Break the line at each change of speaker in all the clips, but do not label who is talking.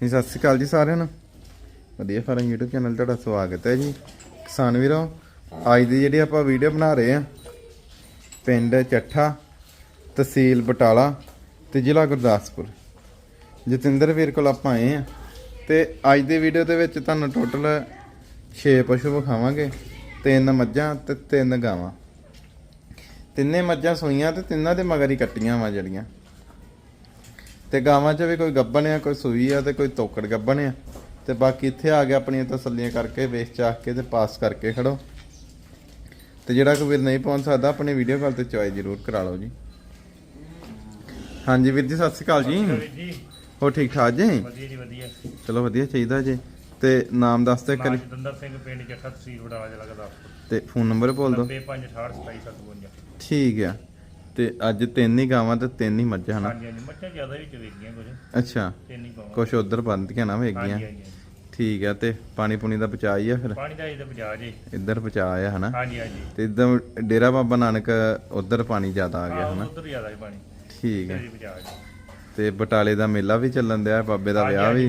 ਜੀ, ਸਤਿ ਸ਼੍ਰੀ ਅਕਾਲ ਜੀ ਸਾਰਿਆਂ ਨੂੰ। ਵਧੀਆ ਫਾਰਮ YouTube ਚੈਨਲ ਤੁਹਾਡਾ ਸਵਾਗਤ ਹੈ ਜੀ। ਕਿਸਾਨ ਵੀਰੋ, ਅੱਜ ਦੀ ਜਿਹੜੀ ਆਪਾਂ ਵੀਡੀਓ ਬਣਾ ਰਹੇ ਆ ਪਿੰਡ ਚੱਠਾ, ਤਹਿਸੀਲ ਬਟਾਲਾ ਤੇ ਜ਼ਿਲ੍ਹਾ ਗੁਰਦਾਸਪੁਰ। ਜਤਿੰਦਰ ਵੀਰ ਕੋਲ ਆਪਾਂ ਆਏ ਆ ਤੇ ਅੱਜ ਦੀ ਵੀਡੀਓ ਦੇ ਵਿੱਚ ਤੁਹਾਨੂੰ ਟੋਟਲ 6 ਪਸ਼ੂ ਵਿਖਾਵਾਂਗੇ, ਤਿੰਨ ਮੱਝਾਂ ਤੇ ਤਿੰਨ ਗਾਵਾਂ। ਤਿੰਨੇ ਮੱਝਾਂ ਸੂਈਆਂ ਤੇ ਤਿੰਨਾਂ ਦੇ ਮਗਰ ਹੀ ਕੱਟੀਆਂ ਵਾ ਜਿਹੜੀਆਂ। ਤੇ ਗਾਵਾਂ 'ਚ ਵੀ ਕੋਈ ਗੱਬਣ ਆ ਕੋਈ ਸੂਈ ਆ ਤੇ ਕੋਈ ਤੋਕੜ ਗੱਬਣ ਆ। ਤੇ ਬਾਕੀ ਇੱਥੇ ਆ ਗਿਆ ਆਪਣੀਆਂ ਤਸੱਲੀਆਂ ਕਰਕੇ ਵੇਚ ਚਾਖ ਕੇ ਤੇ ਪਾਸ ਕਰਕੇ ਖੜੋ। ਤੇ ਜਿਹੜਾ ਕੋਈ ਵੀਰ ਨਹੀਂ ਪਹੁੰਚ ਸਕਦਾ ਆਪਣੀ ਵੀਡੀਓ ਕਾਲ ਤੇ ਚੋਇਸ ਜ਼ਰੂਰ ਕਰਾ ਲਓ ਜੀ। ਹਾਂਜੀ ਵੀਰ ਜੀ ਸਤਿ ਸ਼੍ਰੀ ਅਕਾਲ ਜੀ। ਹੋ ਠੀਕ ਠਾਕ ਜੀ?
ਵਧੀਆ ਜੀ ਵਧੀਆ।
ਚਲੋ ਵਧੀਆ ਚਾਹੀਦਾ ਜੀ। ਤੇ ਨਾਮ ਦੱਸ
ਨਾਮ
ਕਰੀ
ਜਤਿੰਦਰ ਸਿੰਘ ਪਿੰਡ ਜੱਠਾ ਤਹਿਸੀਲ ਵਡਾਲਾ ਜ਼ਿਲ੍ਹਾ ਗੁਰਦਾਸਪੁਰ
ਤੇ ਫੋਨ ਨੰਬਰ ਬੋਲ ਦਿਓ।
9568277752
ਠੀਕ ਆ। ਤੇ ਅੱਜ ਤਿੰਨ ਹੀ ਗਾਵਾਂ ਤੇ ਤਿੰਨ ਹੀ ਮੱਝਾਂ ਹਨਾ?
ਹਾਂਜੀ ਹਾਂਜੀ। ਮੱਝਾਂ ਜ਼ਿਆਦਾ ਵਿੱਚ ਵੇਚੀਆਂ ਕੁਝ
ਅੱਛਾ।
ਤਿੰਨ ਹੀ ਪਾਵਾਂ
ਕੁਛ ਉਧਰ ਬੰਦੀਆਂ ਨਾ ਵੇਗੀਆਂ। ਠੀਕ ਆ ਤੇ ਪਾਣੀ ਪੁਣੀ ਦਾ ਬਚਾ ਹੀ ਆ ਫਿਰ?
ਪਾਣੀ ਦਾ ਇਹਦਾ ਬਜਾ ਜੇ।
ਇੱਧਰ ਬਚਾ ਆ ਹਨਾ?
ਹਾਂਜੀ ਹਾਂਜੀ।
ਤੇ ਇਦਾਂ ਡੇਰਾ ਬਾਬਾ ਨਾਨਕ ਉਧਰ ਪਾਣੀ ਜ਼ਿਆਦਾ ਆ ਗਿਆ ਹਨਾ?
ਉਧਰ ਜ਼ਿਆਦਾ ਹੈ ਪਾਣੀ।
ਠੀਕ
ਜੇ।
ਤੇ ਬਟਾਲੇ ਦਾ ਮੇਲਾ ਵੀ ਚੱਲਣ ਦਿਆ ਬਾਬੇ ਦਾ ਵਿਆਹ ਵੀ।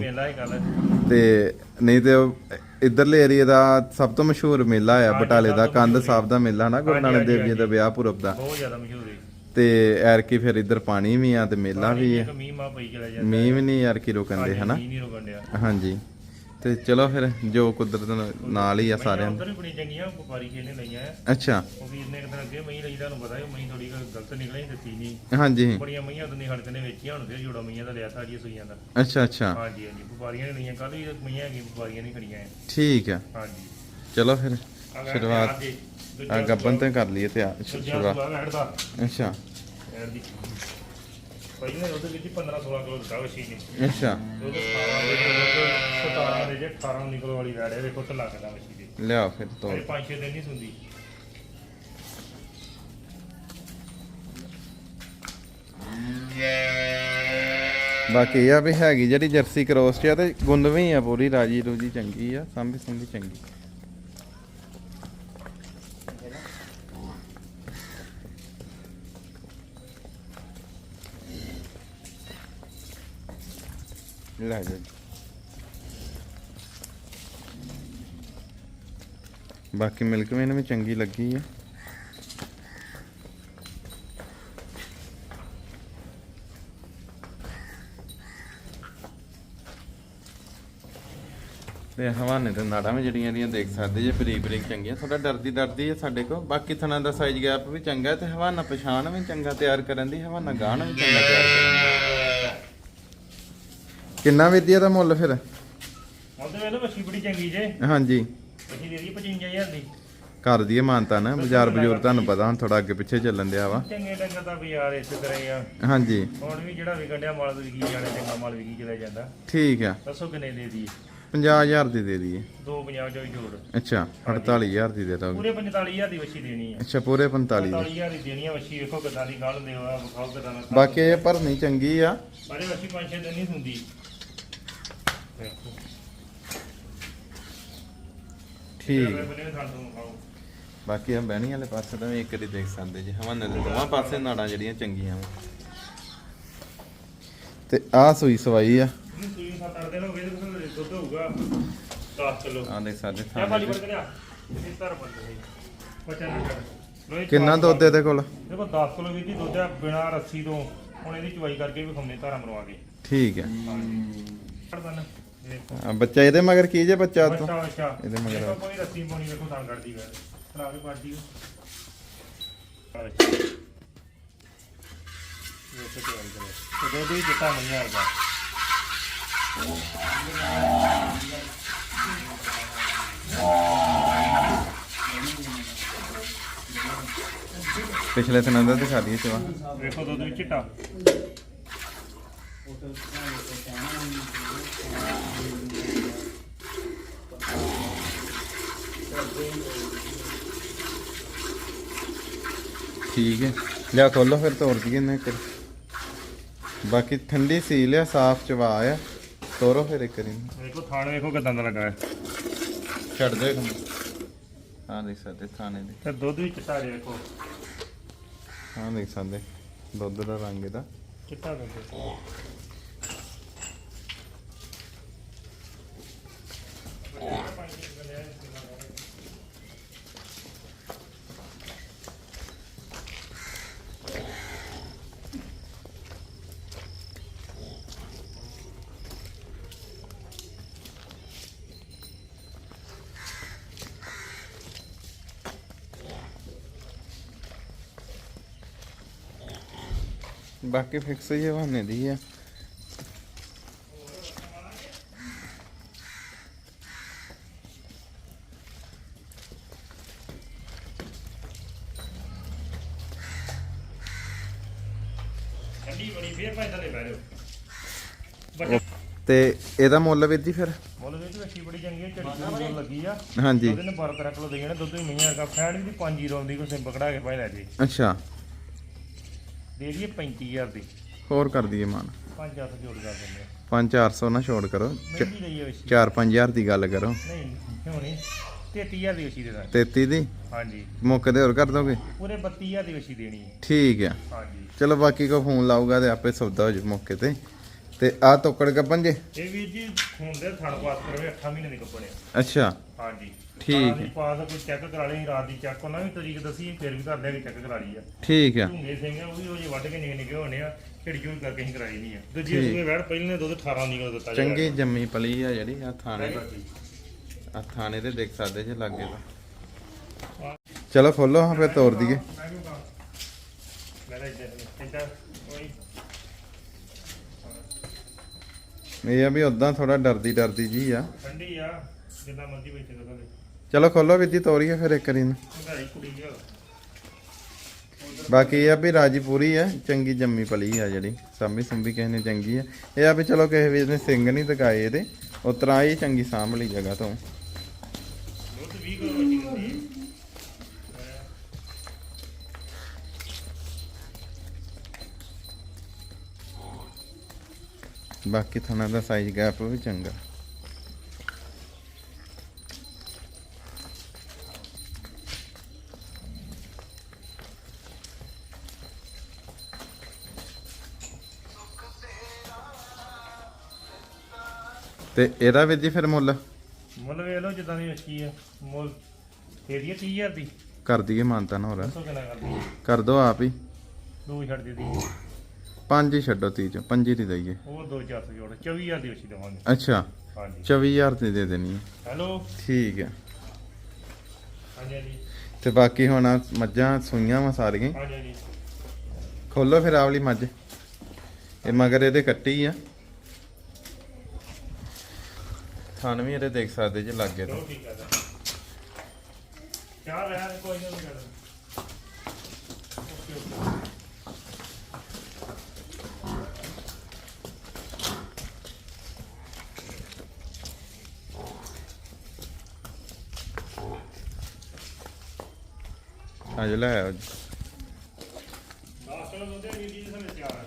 ਤੇ ਨਹੀਂ ਤੇ ਇਧਰਲੇ ਏਰੀਆ ਦਾ ਸਭ ਤੋਂ ਮਸ਼ਹੂਰ ਮੇਲਾ ਆ ਬਟਾਲੇ ਦਾ ਕੰਧ ਸਾਹਿਬ ਦਾ ਮੇਲਾ ਨਾ ਗੁਰੂ ਨਾਨਕ ਦੇਵ ਜੀ ਦਾ ਵਿਆਹ ਪੁਰਬ ਦਾ।
ਬਹੁਤ ਜ਼ਿਆਦਾ ਮਸ਼ਹੂਰ ਹੈ
ਤੇ ਐਰਕੀ ਫਿਰ ਇਧਰ ਪਾਣੀ ਵੀ ਆ ਤੇ ਮੇਲਾ ਵੀ ਆ।
ਮੀਂਹ ਮਾ ਪਈ ਚਲਾ ਜਾਂਦਾ
ਮੀਂਹ ਵੀ ਨਹੀਂ ਯਾਰ ਕੀ ਰੋਕਣ ਦੇ ਹਨਾ?
ਮੀਂਹ ਨਹੀਂ ਰੁਕਣ ਡਿਆ।
ਹਾਂਜੀ। ਤੇ ਚਲੋ ਫਿਰ ਜੋ ਕੁਦਰਤ ਨਾਲ ਹੀ ਆ ਸਾਰਿਆਂ
ਉਧਰ ਵੀ ਬੜੀ ਚੰਗੀਆਂ ਵਪਾਰੀ ਖੇਲੇ ਲਈਆਂ ਆ।
ਦੇ ਅੱਛਾ।
ਉਹ ਵੀਰ ਨੇ ਇੱਕ ਦਿਨ ਅੱਗੇ ਮਹੀਂ ਲਈ ਤੁਹਾਨੂੰ ਪਤਾ ਹੈ ਮਹੀਂ ਥੋੜੀ ਗਲਤ ਨਿਕਲੀ ਦਿੱਤੀ ਨਹੀਂ।
ਹਾਂਜੀ।
ਬੜੀਆਂ ਮਈਆਂ ਉਦੋਂ ਦੀ ਹੜਕ ਨੇ ਵੇਚੀਆਂ ਹੁਣ ਫਿਰ ਜੋੜਾ ਮਈਆਂ ਦਾ ਲਿਆ ਸਾਡੀਆਂ ਸੂਈਆਂ ਦਾ।
ਅੱਛਾ ਅੱਛਾ।
ਹਾਂਜੀ ਹਾਂਜੀ। ਵਪਾਰੀਆਂ ਨੇ ਲਈਆਂ ਕੱਲ ਹੀ ਮਈਆਂ ਹੈਗੀਆਂ ਵਪਾਰੀਆਂ ਨਹੀਂ ਖੜੀਆਂ ਐ
ਠੀਕ ਆ।
ਹਾਂਜੀ।
ਚਲੋ ਫਿਰ ਸ਼ੁਰੂਆਤ
ਦੇ,
ਆ ਗੱਬਨ ਤੇ ਕਰ ਲਈਏ ਤੇ ਆ ਸ਼ੁਰੂਆਤ।
ਸੂਆ ਹੈਡ ਦਾ
ਅੱਛਾ
ਹੈਡ ਦੀ ਪਹਿਲੇ ਉਹਦੇ ਵਿੱਚ 15 16 ਕਿਲੋ ਦਿੱਤਾ ਵਸ਼ੀ ਨੇ
ਅੱਛਾ।
ਉਹਦੇ 17 ਦੇ ਦੁੱਧ 17 ਦੇ ਜੇ 18 ਨਿਕਲ ਵਾਲੀ ਵੈੜ ਹੈ ਵੇਖੋ ਤੇ ਲੱਗਦਾ ਵਸ਼ੀ ਦੇ
ਲਿਆ ਫਿਰ ਤੋਂ
ਇਹ 5-6 ਦਿਨ ਨਹੀਂ ਸੁੰਦੀ
ਬਾਕੀ ਇਹ ਆ ਵੀ ਹੈਗੀ ਜਿਹੜੀ ਜਰਸੀ ਕ੍ਰੋਸ ਚ ਆ ਤੇ ਗੁੰਦਵੀਂ ਆ ਪੂਰੀ ਰਾਜੀ ਰੂਜੀ ਚੰਗੀ ਆ ਸੰਭੀ ਸੰਭੀ ਚੰਗੀ। ਲੈ ਜਾ ਬਾਕੀ ਮਿਲਕ ਮੈਨ ਵੀ ਚੰਗੀ ਲੱਗੀ ਆ। ਤੇ ਹਵਾਨੇ ਤੇ ਨਾੜਾਂ ਵੀ ਜਿਹੜੀਆਂ ਇਹਦੀਆਂ ਦੇਖ ਸਕਦੇ ਜੇ ਬਰੀਕ ਬਰੀਕ ਚੰਗੀਆਂ। ਥੋੜਾ ਡਰਦੀ ਡਰਦੀ ਹੈ ਸਾਡੇ ਕੋਲ। ਬਾਕੀ ਥਣਾ ਦਾ ਸਾਈਜ਼ ਗੈਪ ਵੀ ਚੰਗਾ ਹੈ ਤੇ ਹਵਾਨਾ ਪਛਾਣ ਵੀ ਚੰਗਾ ਤਿਆਰ ਕਰਨ ਦੀ, ਹਵਾਨਾ ਗਾਣ ਵੀ ਚੰਗਾ ਤਿਆਰ ਕਰਨ ਦੀ। ਕਿੰਨਾ ਵਿਦਿਆ ਦਾ ਮੁੱਲ ਫਿਰ?
ਤੇ ਵੇਲੇ ਵਸ਼ੀ ਬੜੀ ਚੰਗੀ ਜੇ।
ਹਾਂਜੀ।
ਵਸ਼ੀ ਦੇ ਦੀ 55000 ਦੀ।
ਕਰ ਦਈਏ ਮਾਨਤਾ ਨਾ ਬਾਜ਼ਾਰ ਬਜ਼ੂਰ ਤੁਹਾਨੂੰ ਪਤਾ ਹੁਣ ਥੋੜਾ ਅੱਗੇ ਪਿੱਛੇ ਚੱਲਣ ਦਿਆ ਵਾ।
ਚੰਗੇ ਡੰਗਰ ਦਾ ਬਾਜ਼ਾਰ ਇਸ ਤਰ੍ਹਾਂ ਹੀ ਆ।
ਹਾਂਜੀ।
ਹੁਣ ਵੀ ਜਿਹੜਾ ਵਿਕਣ ਡਿਆ ਮਾਲ ਵਿਕੀ ਜਾਣਾ ਚੰਗਾ ਮਾਲ ਵਿਕੀ ਚਲਾ ਜਾਂਦਾ।
ਠੀਕ ਆ।
ਦੱਸੋ ਕਿੰਨੇ ਦੇ ਦੀ।
50000 ਦੀ ਦੇ ਦਈਏ।
250 ਚੋਂ ਹੀ ਜੋੜ।
ਅੱਛਾ 48000 ਦੀ ਦੇ ਦੋਗੇ
ਪੂਰੇ 45000 ਦੀ ਵਸ਼ੀ ਦੇਣੀ ਆ।
ਅੱਛਾ ਪੂਰੇ 45 ਦੀ।
45000 ਦੀ ਦੇਣੀ ਆ ਵਸ਼ੀ ਵੇਖੋ ਕਿਦਾਂ ਦੀ ਗੱਲ ਦੇ ਆ ਵਿਖਾਓ ਕਿਦਾਂ ਦਾ
ਬਾਕੀ ਇਹ ਭਰਨੀ ਚੰਗੀ ਆ।
ਬਾਰੇ ਵਸ਼ੀ 5-6 ਦਿਨ ਨਹੀਂ ਹੁੰਦੀ।
ਠੀਕ। ਬਾਕੀ ਆ ਬਹਿਣੀ ਵਾਲੇ ਪਾਸੇ ਤਾਂ ਵੀ ਇੱਕ ਵਾਰੀ ਦੇਖ ਸਕਦੇ ਜੀ। ਹਵਾਨੇ ਦੇ ਦੋਵਾਂ ਪਾਸੇ ਨਾੜਾਂ ਜਿਹੜੀਆਂ ਚੰਗੀਆਂ ਵਾ। ਤੇ ਆ ਸੂਈ ਸਵਾਈ ਆ
ਇਹਨੂੰ ਸੂਈ 7-8 ਦਿਨ ਹੋ ਗਏ ਤੇ ਫਿਰ ਦੁੱਧ ਹੋਊਗਾ 10 ਕਿਲੋ
ਆ ਦੇਖ ਸਾਡੇ
ਇਹ
ਥਾਂ
ਵਾਲੀ ਵੜ ਕੇ ਲਿਆ ਇਹ ਧਰ ਬੰਦ ਹੈ ਬੱਚਾ ਨਾ ਕਰ
ਕਿੰਨਾ ਦੁੱਧ ਇਹਦੇ ਕੋਲ?
ਦੇਖੋ 10 ਕਿਲੋ ਵੀ ਦੀ ਦੁੱਧ ਆ ਬਿਨਾ ਰੱਸੀ ਤੋਂ। ਹੁਣ ਇਹਦੀ ਚਵਾਈ ਕਰਕੇ ਵੀ ਖੰਨੇ ਧਾਰਾ ਮਰਵਾ ਕੇ।
ਠੀਕ ਹੈ।
ਬੰਨ। ਦੇਖੋ।
ਆ ਬੱਚਾ ਇਹਦੇ ਮਗਰ ਕੀ ਜੇ ਬੱਚਾ ਤੋਂ?
ਅੱਛਾ ਅੱਛਾ
ਇਹਦੇ ਮਗਰ
ਦੇਖੋ ਕੋਈ ਰੱਸੀ ਪਾਉਣੀ ਵੇਖੋ ਤਾਂ ਕਰਦੀ ਵੈ ਖਰਾ ਕੇ ਪਾਟੀ ਅੱਛਾ ਇਹ ਤੇ ਚਵਾਈ ਕਰੋ ਤੇ ਦੁੱਧ ਵੀ ਜਿੱਤਾ ਮੰਨਿਆ ਰਗਾ
ਪਿਛਲੇ ਥਣਾ ਦਾ ਦਿਖਾ ਦਈਏ ਚਵਾ
ਵੇਖੋ ਦੁੱਧ ਵੀ ਚਿੱਟਾ।
ਠੀਕ ਹੈ। ਲਿਆ ਖੋਲੋ ਫਿਰ ਤੋੜ ਦਈਏ ਨੇ ਕਰ ਬਾਕੀ ਠੰਡੀ ਸੀਲ ਆ ਸਾਫ਼ ਚਵਾ ਆ। ਤੋਰੋ ਫਿਰ ਇੱਕ
ਵੇਖੋ ਥਾਣ ਵੇਖੋ ਕਿਦਾਂ ਦਾ ਲੱਗਾ ਹੈ।
ਛੱਡ ਦੇ ਹਾਂ ਦੇਖ ਸਕਦੇ ਥਾਣੇ ਦੇ।
ਤੇ ਦੁੱਧ ਵੀ ਚਿੱਟਾ ਜੇ ਵੇਖੋ
ਹਾਂ ਦੇਖ ਸਕਦੇ ਦੁੱਧ ਦਾ ਰੰਗ ਇਹਦਾ।
ਚਿੱਟਾ ਦੁੱਧ?
ਬਾਕੀ ਫਿਕਸ ਹੀ ਹਵਾਨੇ ਦੀ ਆ।
ਠੰਡੀ ਬੜੀ ਫੇਰ ਭਾਈ ਥੱਲੇ ਬਹਿ ਜਾਓ।
ਤੇ ਇਹਦਾ ਮੁੱਲ ਵੀਰ ਜੀ ਫਿਰ?
ਮੁੱਲ ਵੀ ਤੇ ਵੱਛੀ ਬੜੀ ਚੰਗੀ ਹੈ ਝੜੀ ਝੜੀ ਲੱਗੀ ਆ।
ਹਾਂਜੀ।
ਉਹਦੇ ਨੇ 12 13 ਕਿਲੋ ਦੇ ਜਾਣੇ ਦੁੱਧ ਵੀ ਮਈਆਂ ਦਾ ਫੈਟ ਵੀ 5 ਜੀਰੋ ਆਉਂਦੀ ਕੋਈ ਸਿੰਪ ਕਢਾ ਕੇ ਭਾਈ ਲੈ ਜੇ
ਅੱਛਾ।
ਦੇ ਦਈਏ 35000 ਦੀ।
ਹੋਰ ਕਰ ਦਈਏ ਮਾਨ।
5000 ਜੋੜ ਕਰ ਦਿੰਦੇ ਆ।
5-400 ਨਾ ਛੋੜ ਕਰੋ।
ਮਹਿੰਗੀ ਲਈ ਹੈ ਵੱਛੀ
4-5000 ਦੀ ਗੱਲ ਕਰੋ।
ਨਹੀਂ ਹੋਣੀ 33000 ਦੀ ਵੱਛੀ ਦੇ ਦਾਂਗੇ
33 ਦੀ?
ਹਾਂਜੀ।
ਮੌਕੇ ਤੇ ਹੋਰ ਕਰ ਦੋਗੇ?
ਪੂਰੇ 32000 ਦੀ ਵੱਛੀ ਦੇਣੀ ਹੈ।
ਠੀਕ ਆ।
ਹਾਂਜੀ।
ਚਲੋ ਬਾਕੀ ਕੋ ਫੋਨ ਲਾਊਗਾ ਤੇ ਆਪੇ ਸੌਦਾ ਹੋ ਜਾਊ ਮੌਕੇ ਤੇ। ਤੇ ਆ ਤੋਕੜ ਗੱਪਨ ਜੇ?
ਇਹ ਵੀ ਜੀ ਹੁੰਦੇ ਥਣ ਪਾਸ ਕਰਵੇ 8 ਮਹੀਨੇ ਦੇ ਕੱਪੜੇ
ਅੱਛਾ।
ਹਾਂਜੀ।
ਠੀਕ
ਦੀ ਪਾਸ ਕੋਈ ਚੈੱਕ ਕਰਾ ਲਈ ਰਾਤ ਦੀ ਚੈੱਕ ਉਹਨਾਂ ਵੀ ਤਰੀਕ ਦੱਸੀ ਫਿਰ ਵੀ ਦੇ ਵੀ ਚੈੱਕ ਕਰਾ ਲਈ ਆ।
ਠੀਕ ਆ।
ਢੂੰਗੇ ਸਿੰਘ ਆ ਉਹ ਵੀ ਉਹ ਜੇ ਵੱਢ ਕੇ ਨਿਕ ਨਿਕੇ ਹੋਣੇ ਆ ਝੜੀ ਝੂੜ ਕਰਕੇ ਅਸੀਂ ਕਰਾਈ ਨਹੀਂ ਆ। ਦੂਜੀ। ਸੂਏ ਵੜ ਪਹਿਲੇ ਨੇ ਦੁੱਧ 18 ਨਿਕਲ ਦਿੱਤਾ
ਚੰਗੀ ਜੰਮੀ ਪਲੀ ਆ ਜਿਹੜੀ ਆ ਥਾਣੇ। ਆ ਥਾਣੇ ਤੇ ਦੇਖ ਸਕਦੇ ਜੇ ਲੱਗੇ ਤਾਂ।
ਹਾਂ।
ਚਲੋ ਖੋਲੋ ਹਾਂ ਫਿਰ ਤੋੜ ਦਈਏ। ਇਹ ਆ ਵੀ ਉਦਾਂ ਥੋੜਾ ਡਰਦੀ ਡਰਦੀ ਜੀ ਆ।
ਠੰਡੀ ਆ ਜਿੰਨਾ ਮਰਜ਼ੀ ਬੈਠੇ ਕਦੇ
ਚਲੋ ਖੋਲੋ ਵੀਰ ਤੋਰੀਏ ਫਿਰ ਇੱਕ ਵਾਰੀ ਬਾਕੀ ਇਹ ਆ ਵੀ ਰਾਜੀ ਪੂਰੀ ਆ, ਚੰਗੀ ਜੰਮੀ ਪਲੀ ਆ ਜਿਹੜੀ। ਸਾਂਭੀ ਸੁੰਭੀ ਕਿਸੇ ਨੇ ਚੰਗੀ ਆ। ਇਹ ਆ ਵੀ ਚਲੋ ਕਿਸੇ ਵੀਰ ਨੇ ਸਿੰਘ ਨਹੀਂ ਦਿਖਾਏ ਇਹਦੇ। ਉਤਰਾ ਹੀ ਚੰਗੀ ਸਾਂਭ ਲਈ ਜਗ੍ਹਾ ਤੋਂ। ਬਾਕੀ ਥਣਾ ਦਾ ਸਾਈਜ਼ ਗੈਪ ਵੀ ਚੰਗਾ। ਤੇ ਇਹਦਾ ਵੀ ਜੀ ਫਿਰ ਮੁੱਲ?
ਮੁੱਲ ਵੇਖ ਲਓ ਜਿੱਦਾਂ ਦੀ ਅੱਛੀ ਆ। ਮੁੱਲ ਫੇਰੀਏ 30000 ਦੀ।
ਕਰ ਦਈਏ ਮਾਨਤਾ ਨਾ ਹੋਰ।
ਦੱਸੋ ਕਿੰਨਾ ਕਰਦੀ
ਕਰ ਦੋ ਆਪ ਹੀ।
ਦੋ ਛੱਡ ਦਿੱਤੀ
ਪੰਜ ਹੀ ਛੱਡੋ ਤੀ ਚੋਂ ਪੰਜ ਹੀ ਦੀ ਦਈਏ।
ਉਹ 2400 ਜੋੜ 24000 ਦੀ ਅੱਛੀ ਦੇਵਾਂਗੇ।
ਅੱਛਾ
ਹਾਂਜੀ।
24000 ਦੀ ਦੇ ਦੇਣੀ ਹੈ
ਹੈਲੋ।
ਠੀਕ ਹੈ
ਹਾਂਜੀ ਹਾਂਜੀ।
ਤੇ ਬਾਕੀ ਹੁਣ ਆਹ ਮੱਝਾਂ ਸੂਈਆਂ ਵਾ ਸਾਰੀਆਂ।
ਹਾਂਜੀ ਹਾਂਜੀ।
ਖੋਲੋ ਫਿਰ ਆਵਲੀ ਮੱਝ। ਇਹ ਮਗਰ ਇਹਦੇ ਕੱਟੀ ਆ। ਥਣ ਵੀ ਇਹਦੇ ਦੇਖ ਸਕਦੇ ਜੇ ਲੱਗੇ ਤਾਂ।
ਠੀਕ ਜੀ ਚਾਹ ਲੈ ਕੋਈ ਨਹੀਂ ਕਰ ਓਕੇ ਓਕੇ।
ਅੱਜ ਲੈ ਆਓ ਜੀ।
ਦਸ ਦੁੱਧ ਦੀ ਜੀ ਥੱਲੇ ਤਿਆਰ ਹੈ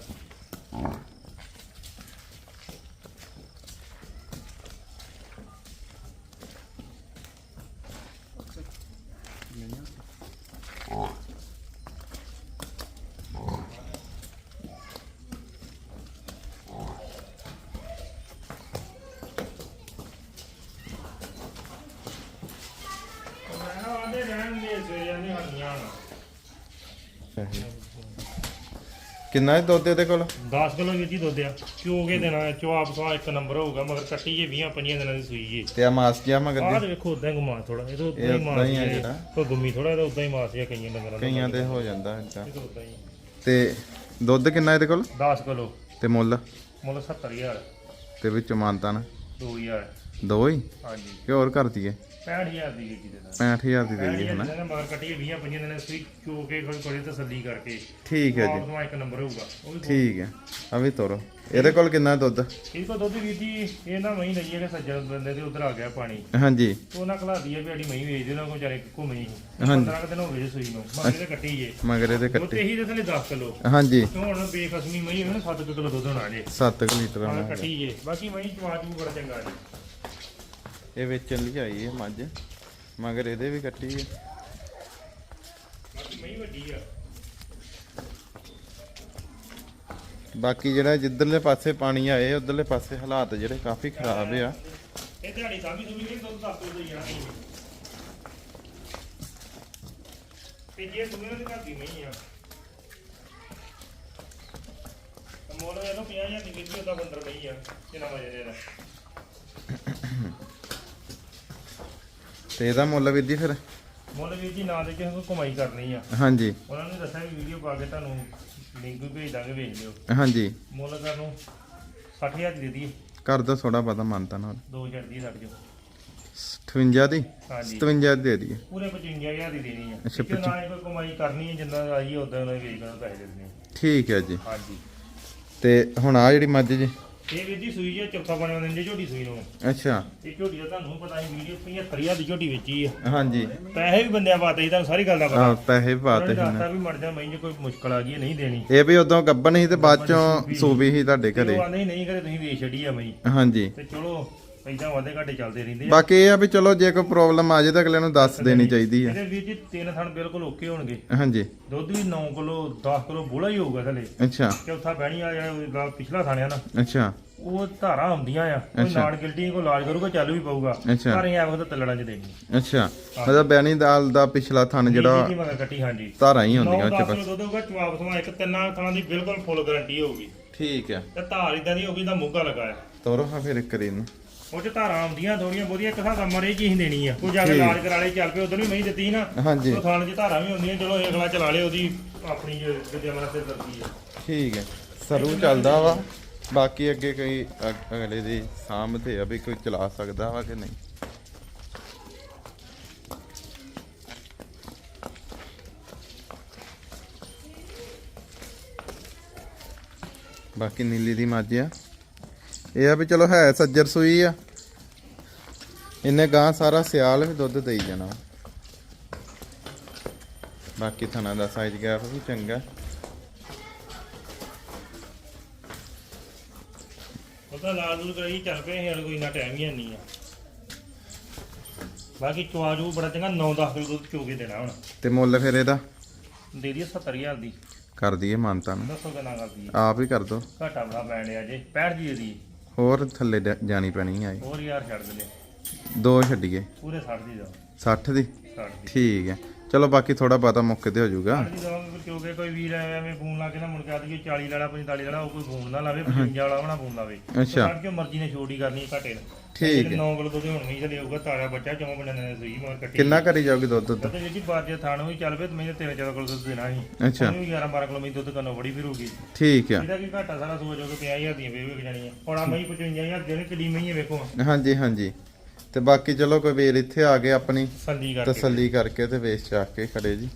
ਮੈਂ ਨਾ ਆਂਦੇ ਰਹਿਣ ਦੇ ਸਵੇਰੇ ਆਂਦੇ ਹੱਡੀਆਂ
ਕਿੰਨਾ ਹੈ ਦੁੱਧ ਇਹਦੇ ਕੋਲ?
10 ਕਿਲੋ ਵੀਰ ਜੀ ਦੁੱਧ ਆ। ਕਿਉਂ ਕੇ ਦੇਣਾ ਹੈ? ਚੋ ਆਪ ਸਵਾ ਇੱਕ ਨੰਬਰ ਹੋਊਗਾ ਮਗਰ ਕੱਟੀ ਜੇ 20 25 ਦਿਨਾਂ ਦੀ ਸੂਈ ਜੇ।
ਤੇ ਆ ਮਾਸ ਜਿਹਾ ਮਗਰ
ਆਹ
ਦੀ
ਤੇ ਵੇਖੋ ਉਦਾਂ ਗੁਮਾ ਥੋੜਾ ਇਹ ਤਾਂ ਉਦਾਂ ਹੀ
ਉੱਦਾਂ
ਮਾਸ
ਹੀ ਆ
ਹੈ
ਜਿਹੜਾ।
ਗੁੰਮੀ ਥੋੜਾ ਇਹ ਉਦਾਂ ਹੀ ਮਾਸ ਹੈ ਕਈਆਂ ਡੰਗਰਾਂ ਦਾ
ਕਈਆਂ ਦੇ ਹੋ ਜਾਂਦਾ ਏਦਾਂ
ਇਹ ਤਾਂ ਉਦਾਂ ਹੀ
ਤੇ ਦੁੱਧ ਕਿੰਨਾ ਇਹਦੇ ਕੋਲ?
10 ਕਿਲੋ।
ਤੇ ਮੁੱਲ?
ਮੁੱਲ 70000
ਤੇ ਵਿੱਚ ਮਾਨਤਾ ਨਾ
2000
ਦੋ ਹੀ?
ਹਾਂਜੀ।
ਕਿ ਹੋਰ ਕਰ ਦਈਏ
65000 ਦੀ ਜੀ ਦੇ
65000 ਦੀ ਦਈਏ
65000
ਹਨਾ
ਦੀ ਮਗਰ ਕੱਟੀ 20 25 ਦਿਨਾਂ ਦੀ ਸੂਈ ਚੋ ਕੇ ਕੋਈ ਕੋਈ ਤਸੱਲੀ ਕਰਕੇ।
ਠੀਕ ਹੈ ਜੀ।
ਸਵਾ ਇੱਕ ਨੰਬਰ ਹੋਊਗਾ ਉਹ ਵੀ
ਠੀਕ ਹੈ ਆ ਵੀ ਤੋਰੋ। ਇਹਦੇ ਕੋਲ ਕਿੰਨਾ ਦੁੱਧ?
ਇਹ ਕੋ ਦੁੱਧ ਵੀਰ ਜੀ ਇਹ ਨਾ ਮਹੀਂ ਲਈ ਹੈ ਕਿ ਸੱਜਣ ਬੰਦੇ ਦੇ ਉਧਰ ਆ ਗਿਆ ਪਾਣੀ।
ਹਾਂਜੀ।
ਤੇ ਉਹਨਾਂ ਘਲਾ ਦੀ ਹੈ ਵੀ ਸਾਡੀ ਮਹੀਂ ਵੇਚਦੇ ਉਹਨਾਂ ਕੋ ਵਿਚਾਰੇ ਘੁੰਮੀ
ਹਾਂਜੀ।
15 ਕੁ ਦਿਨ ਹੋ ਗਏ ਸੂਈ ਨੂੰ ਮਗਰ ਤੇ ਕੱਟੀ ਜੇ।
ਮਗਰ ਇਹਦੇ ਕੱਟੀ।
ਇਹੀ ਦੇ ਥਲੇ 10 ਕਿਲੋ।
ਹਾਂਜੀ।
ਤੇ ਹੁਣ ਬੇਕਸਮੀ ਮਹੀਂ ਹੋਵੇ ਨਾ 7 ਕਿਲੋ ਦੁੱਧ ਹੋਣਾ ਜੇ।
7 ਲੀਟਰ
ਹਾਂ
ਆਉਣਾ
ਕੱਟੀ ਜੇ। ਬਾਕੀ ਮਹੀਂ ਚਵਾਜ ਵੀ ਬੜਾ ਚੰਗਾ ਜੀ।
ਇਹ ਵੇਚਣ ਲਈ ਆਈ ਹੈ ਮੱਝ, ਮਗਰ ਇਹਦੇ ਵੀ ਕੱਟੀ ਹੈ।
ਬਾਕੀ ਮਹੀਂ ਵੱਡੀ ਆ
ਬਾਕੀ ਜਿਹੜਾ ਜਿੱਧਰਲੇ ਪਾਸੇ ਪਾਣੀ ਆਏ, ਉਧਰਲੇ ਪਾਸੇ ਹਾਲਾਤ ਜਿਹੜੇ ਕਾਫੀ ਖਰਾਬ ਆ।
ਇਹ ਦਿਹਾੜੀ ਸਾਂਭੀ ਸੁਭੀ ਨਹੀਂ, ਦੁੱਧ 10 ਕਿਲੋ ਹੀ ਤੇ ਜੇ ਸੁਣਿਆ ਤੇ ਘਰ ਦੀ ਮਹੀਂ ਆ। ਤਾਂ ਇਹਨੂੰ 50000 ਦੀ ਕੀਤੀ ਉਹਦਾ ਬੰਦਰ ਮਹੀਂ ਆ ਕਿੰਨਾ ਵਜੇ ਦਾ
ਤੇ ਇਹਦਾ ਮੁੱਲ ਵੀਰ ਜੀ ਫਿਰ?
ਮੁੱਲ ਵੀਰ ਜੀ ਨਾ ਦੇ ਕੇ ਕੋਈ ਕਮਾਈ ਕਰਨੀ ਆ।
ਹਾਂਜੀ।
ਉਹਨਾਂ ਨੇ ਦੱਸਿਆ ਵੀ ਵੀਡੀਓ ਪਾ ਕੇ ਤੁਹਾਨੂੰ ਲਿੰਕ ਵੀ ਭੇਜ ਦਾਂਗੇ ਵੇਖ ਲਿਓ।
ਹਾਂਜੀ।
ਮੁੱਲ ਕਰ ਨੂੰ 60000 ਦੀ ਦਈਏ।
ਕਰ ਦੋ ਥੋੜਾ ਬਹੁਤਾ ਮੰਨਤਾ ਨਾਲ।
ਦੋ ਛੱਡ ਦੀ ਛੱਡ ਜੋ
58 ਦੀ?
ਹਾਂਜੀ।
57 ਦੇ ਦਈਏ।
ਪੂਰੇ 55000 ਦੀ ਦੇਣੀ ਆ।
ਅੱਛਾ,
ਕਿ ਨਾ ਕੋਈ ਕਮਾਈ ਕਰਨੀ ਹੈ ਜਿੰਨਾ ਆਈ ਉਦਾਂ ਉਹਨਾਂ ਵੇਚਣਾ ਪੈਸੇ ਦੇਣੇ।
ਠੀਕ ਹੈ ਜੀ।
ਹਾਂਜੀ।
ਤੇ ਹੁਣ ਆ ਜਿਹੜੀ ਮੱਝ ਜੀ
ਇਹ ਵੀਰ ਜੀ ਸੂਈ ਜੇ ਚੌਥਾ ਬਣਿਆ ਦਿੰਦੇ ਝੋਟੀ ਸੂਈ ਨੂੰ।
ਅੱਛਾ।
ਇਹ ਝੋਟੀ ਦਾ ਤੁਹਾਨੂੰ ਪਤਾ ਹੀ ਵੀਡੀਓ 75000 ਦੀ ਝੋਟੀ ਵੇਚੀ ਆ।
ਹਾਂਜੀ।
ਪੈਸੇ ਵੀ ਬੰਦਿਆਂ ਪਾਤੇ ਸੀ ਤੁਹਾਨੂੰ ਸਾਰੀ ਗੱਲ ਦਾ ਪਤਾ।
ਆ ਪੈਸੇ ਵੀ ਪਾਤੇ ਸੀ
ਦੱਸਤਾ ਵੀ ਮਰ ਜਾ ਮੈਂ ਜੇ ਕੋਈ ਮੁਸ਼ਕਲ ਆ ਗਈ ਹੈ, ਨਹੀਂ ਦੇਣੀ।
ਇਹ ਵੀ ਉਦੋਂ ਗੱਬਨ ਸੀ ਤੇ ਬਾਅਦ ਚੋਂ ਸੂਬੀ ਸੀ ਤੁਹਾਡੇ ਘਰੇ।
ਆਂਦੇ ਨਹੀਂ ਕਰੇ ਤੁਸੀਂ ਵੇਚ ਛੱਡੀ ਆ ਮਈ
ਹਾਂਜੀ।
ਤੇ ਚਲੋ ਏਦਾਂ ਵਾਦੇ ਘਾਟੇ ਚੱਲਦੇ ਰਹਿੰਦੇ ਆ।
ਬਾਕੀ ਇਹ ਆ ਵੀ ਚਲੋ ਜੇ ਕੋਈ ਪ੍ਰੋਬਲਮ ਆ ਜੇ ਤਾਂ ਅਗਲੇ ਨੂੰ ਦੱਸ ਦੇਣੀ ਚਾਹੀਦੀ ਆ।
ਇਹਦੇ ਵੀਰ ਜੀ ਤਿੰਨ ਥਣ ਬਿਲਕੁਲ ਓਕੇ ਹੋਣਗੇ।
ਹਾਂਜੀ।
ਦੁੱਧ ਵੀ 9 ਕਿਲੋ 10 ਕਿਲੋ ਬੋਲਾ ਹੀ ਹੋਊਗਾ ਥਲੇ।
ਅੱਛਾ।
ਚੌਥਾ ਬਹਿਣੀ ਆ ਜਿਹੜਾ ਪਿਛਲਾ ਥਾਣਿਆ ਨਾ
ਅੱਛਾ।
ਉਹ ਧਾਰਾਂ ਆਉਂਦੀਆਂ ਆ। ਕੋਈ। ਨਾੜ ਗਿਲਟੀ ਕੋ ਇਲਾਜ ਕਰੂਗਾ ਚੱਲ ਵੀ ਪਊਗਾ। ਪਰ ਇਹ ਐਵੇਂ ਤਾਂ ਤਲੜਾਂ ਚ ਦੇਣੀ
ਅੱਛਾ। ਮਤਲਬ ਬੈਣੀ ਦਾਲ ਦਾ ਪਿਛਲਾ ਥਣ ਜਿਹੜਾ
ਜੀ ਮਗਰ ਕੱਟੀ ਹਾਂਜੀ।
ਧਾਰਾਂ ਹੀ ਹੁੰਦੀਆਂ ਉਹ ਚ
10
ਬਸ।
ਦੁੱਧ ਹੋਊਗਾ ਚਵਾਬ ਸਮਾਂ ਇੱਕ ਤਿੰਨਾਂ ਥਾਂ ਦੀ ਬਿਲਕੁਲ ਫੁੱਲ ਗਾਰੰਟੀ ਹੋਊਗੀ।
ਠੀਕ ਹੈ
ਤੇ ਧਾਰ ਇਦਾਂ ਦੀ ਹੋਊਗੀ ਤਾਂ ਮੁੱਗਾ ਲਗਾਇਆ।
ਤੋਰੋ ਹਾਂ ਫਿਰ ਇੱਕ ਰੀ ਨੂੰ।
ਉਹ ਚ ਧਾਰਾਂ ਆਉਂਦੀਆਂ ਥੋੜੀਆਂ ਬਹੁਤੀਆਂ ਇੱਕ ਹਿਸਾਬ ਮਰੇ ਕੀ ਦੇਣੀ ਆ। ਕੋਈ ਜਾ ਕੇ। ਇਲਾਜ ਕਰਾ ਲਈ ਚੱਲ ਪਏ ਉਧਰ ਵੀ ਨਹੀਂ ਦਿੱਤੀ ਸੀ ਨਾ
ਹਾਂਜੀ।
ਉਹ ਥਾਣ ਚ ਧਾਰਾਂ ਵੀ ਹੁੰਦੀਆਂ ਚਲੋ ਇਹ ਅਗਲਾ ਚਲਾ ਲੇ ਉਹਦੀ ਆਪਣੀ ਜਿੱਦੇ ਮਨ ਤੇ ਦਰਦੀ ਆ।
ਠੀਕ ਹੈ। ਸਰੂ ਚੱਲਦਾ ਵਾ ਬਾਕੀ ਅੱਗੇ ਕੋਈ ਅਗ- ਅਗਲੇ ਦੀ ਸਾਂਭ ਤੇ ਆ ਵੀ ਕੋਈ ਚਲਾ ਸਕਦਾ ਵਾ ਕਿ ਨਹੀਂ। ਬਾਕੀ ਨੀਲੀ ਦੀ ਮੱਝ ਆ। ਇਹ ਆ ਵੀ ਚਲੋ ਹੈ ਸੱਜਰ ਸੂਈ ਆ। ਇਹਨੇ ਗਾਂ ਸਾਰਾ ਸਿਆਲ ਵੀ ਦੁੱਧ ਦੇਈ ਜਾਣਾ। ਬਾਕੀ ਥਣਾ ਦਾ ਸਾਈਜ਼ ਗੈਪ ਵੀ ਚੰਗਾ।
ਉਹ ਤਾਂ ਲਾਲ ਲੂਲ ਕਰੀ ਚੱਲ ਪਏ ਸਾਡੇ ਕੋਈ ਨਾ ਟਾਈਮ ਹੀ ਨਹੀਂ ਆ। ਬਾਕੀ ਚਵਾਜੂ ਬੜਾ ਚੰਗਾ 9-10 ਕਿਲੋ ਦੁੱਧ ਚੋ ਕੇ ਦੇਣਾ ਹੁਣ।
ਤੇ ਮੁੱਲ ਫਿਰ ਇਹਦਾ?
ਦੇ ਦਈਏ 70000 ਦੀ।
ਕਰ ਦਈਏ ਮਾਨਤਾ ਨੂੰ।
ਦੱਸੋ ਕਿੰਨਾ ਕਰਦੀ
ਆਪ ਹੀ ਕਰ ਦੋ।
ਘਾਟਾ ਬੜਾ ਪੈਣ ਡਿਆ ਜੇ 65 ਦੀ ਦੀ
ਹੋਰ ਥੱਲੇ ਡ- ਜਾਣੀ ਪੈਣੀ ਆ ਇਹ।
ਹੋਰ ਯਾਰ ਛੱਡ ਦੇ।
ਦੋ ਛੱਡੀਏ।
ਪੂਰੇ 60 ਦੀ ਦਾ
60 ਦੀ?
60 ਦੀ।
ਠੀਕ ਹੈ। ਚਲੋ ਬਾਕੀ ਥੋੜਾ ਬਾਤਾ ਮੌਕੇ ਤੇ ਹੋ ਜਾਊਗਾ।
60 ਦੀ ਦਵਾਂਗੇ ਫਿਰ ਕਿਉਂਕਿ ਕੋਈ ਵੀਰ ਐਵੇਂ ਫੋਨ ਲਾ ਕੇ ਨਾ ਮੁੜ ਕੇ ਆਦੀ 40 ਵਾਲਾ 45 ਵਾਲਾ ਉਹ ਕੋਈ ਫੋਨ ਨਾ ਲਾਵੇ 55 ਵਾਲਾ ਬਣਾ ਫੋਨ ਲਾਵੇ।
ਅੱਛਾ।
ਕੱਢ ਕੇ ਮਰਜ਼ੀ ਨੇ ਛੋਟੀ ਕਰਨੀ ਹੈ ਘਾਟੇ ਨੂੰ।
ਠੀਕ ਹੈ।
9 ਕਿਲੋ ਦੁੱਧ ਹੁਣ ਨਹੀਂ ਚੱਲੇ ਹੋਊਗਾ ਤਾਜ਼ਾ ਬੱਚਾ ਚੌਂ ਬੰਦਿਆਂ ਨੇ ਸੂਈ ਮਗਰ ਕੱਟੀ
ਕਿੰਨਾ ਕਰੀ ਜਾਊਗੀ ਦੁੱਧ ਦੁੱਧ?
ਤੇ ਜਿਹੜੀ ਬਾਜੇ ਥਾਣ ਹੋਈ ਚੱਲ ਪਏ ਤੇ ਮੈਨੂੰ 13 14 ਕਿਲੋ ਦੁੱਧ ਦੇਣਾ ਸੀ।
ਅੱਛਾ।
ਉਹਨੂੰ ਵੀ 11 12 ਕਿਲੋ ਮੈਂ ਦੁੱਧ ਕਰਨੋਂ ਬੜੀ ਫਿਰੂਗੀ।
ਠੀਕ ਆ।
ਇਹਦਾ ਕੀ ਘਾਟਾ ਸਾਰਾ ਸੋਚ ਹੋ ਕੇ 50000 ਦੀਆਂ ਵੇਚ ਵੇਚ ਜਾਣੀਆਂ। ਹੁਣ ਆ ਮੈਂ 55000 ਦੇਣੇ ਕਿੱਡੀ ਮਈ ਵੇਖੋ।
ਹਾਂਜੀ ਹਾਂਜੀ। ਤੇ ਬਾਕੀ ਚਲੋ ਕੋਈ ਵੀਰ ਇੱਥੇ ਆ ਕੇ ਆਪਣੀ
ਕਰਕੇ
ਤਸੱਲੀ ਕਰਕੇ। ਤੇ ਵੇਚ ਚੱਕ ਕੇ ਖੜੇ ਜੀ।